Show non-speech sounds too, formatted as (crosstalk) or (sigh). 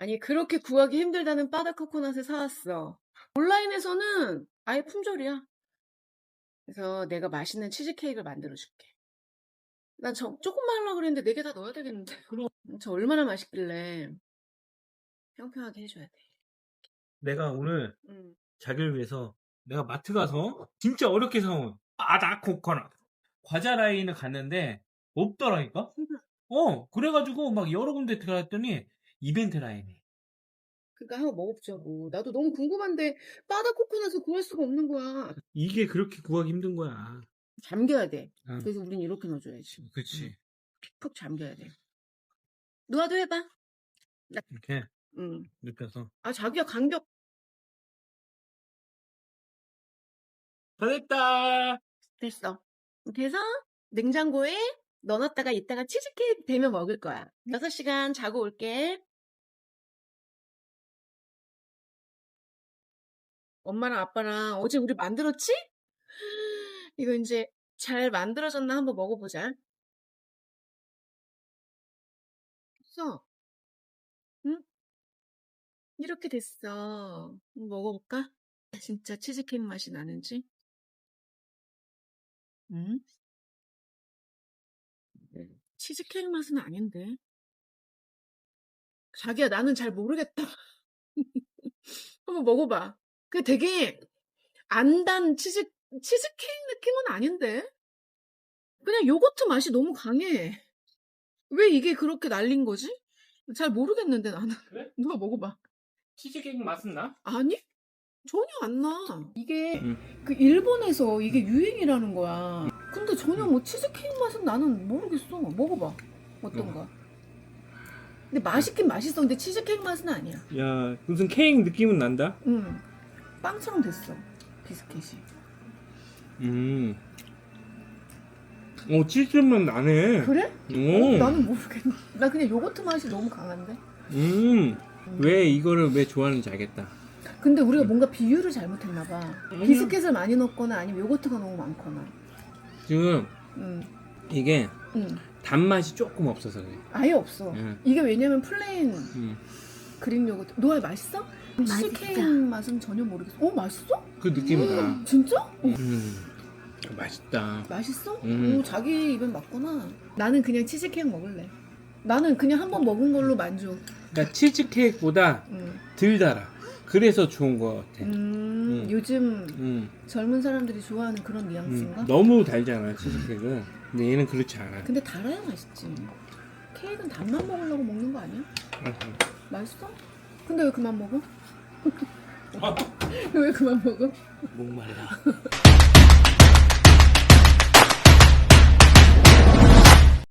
아니 그렇게 구하기 힘들다는 바다 코코넛을 사왔어. 온라인에서는 아예 품절이야. 그래서 내가 맛있는 치즈케이크를 만들어 줄게. 난 저, 조금만 하려고 그랬는데 네 개 다 넣어야 되겠는데. 그럼. 저 얼마나 맛있길래. 평평하게 해줘야 돼. 내가 오늘 응. 자기를 위해서 내가 마트 가서 진짜 어렵게 사온 바다 코코넛 과자 라인을 갔는데 없더라니까? 어 그래가지고 막 여러 군데 들어갔더니 이벤트 라인이 그니까 한번 먹어보자고. 나도 너무 궁금한데 바다 코코넛을 구할 수가 없는 거야. 이게 그렇게 구하기 힘든 거야 잠겨야 돼. 응. 그래서 우린 이렇게 넣어줘야지. 그치 푹 잠겨야 돼. 누아도 해봐. 이렇게 응. 눕혀서 아 자기야 간격 다 됐다 됐어. 그래서 냉장고에 넣어놨다가 이따가 치즈케이크 되면 먹을 거야. 6시간 자고 올게. 엄마랑 아빠랑 어제 우리 만들었지? (gasps) 이거 이제 잘 만들어졌나 한번 먹어보자. 됐어. 응? 이렇게 됐어. 먹어볼까? 진짜 치즈케이크 맛이 나는지. 응? 치즈케이크 맛은 아닌데. 자기야, 나는 잘 모르겠다. (laughs) 한번 먹어봐. 그 되게 안단 치즈, 치즈케이크 느낌은 아닌데? 그냥 요거트 맛이 너무 강해. 왜 이게 그렇게 날린 거지? 잘 모르겠는데, 나는. 그래? (laughs) 누가 먹어봐. 치즈케이크 맛은 나? 아니? 전혀 안 나. 이게 응. 그 일본에서 이게 유행이라는 거야. 근데 전혀 뭐 치즈케이크 맛은 나는 모르겠어. 먹어봐. 어떤가. 근데 맛있긴 맛있어. 근데 치즈케이크 맛은 아니야. 야 무슨 케이크 느낌은 난다 응. 빵처럼 됐어. 비스켓이. 음. 오 치즈만 나네 그래? 오. 어, 나는 모르겠네. 나 그냥 요거트 맛이 너무 강한데. 음. 왜 이거를 왜 좋아하는지 알겠다 근데 우리가 뭔가 비율을 잘못했나 봐. 비스켓을 많이 넣거나 아니면 요거트가 너무 많거나. 지금 응. 이게 응. 단맛이 조금 없어서 그래 아예 없어. 응. 이게 왜냐면 플레인 음. 그릭 요거트. 노아 맛있어? 치즈케이크 맛은 전혀 모르겠어. 어 맛있어? 그 느낌이다 진짜? 어, 음. 맛있다 맛있어? 음. 오, 자기 입엔 맞구나. 나는 그냥 치즈케이크 먹을래. 나는 그냥 한 번 먹은 걸로 만족. 그러니까 치즈케이크보다 음. 덜 달아 그래서 좋은 것 같아 음, 음. 요즘 음. 젊은 사람들이 좋아하는 그런 음. 뉘앙스인가? 너무 달잖아 치즈케이크 근데 얘는 그렇지 않아 근데 달아야 맛있지. 케이크는 단만 먹으려고 먹는 거 아니야? 맛있어? 근데 왜 그만 먹어? (laughs) 왜 그만 먹어? 목말라 (laughs)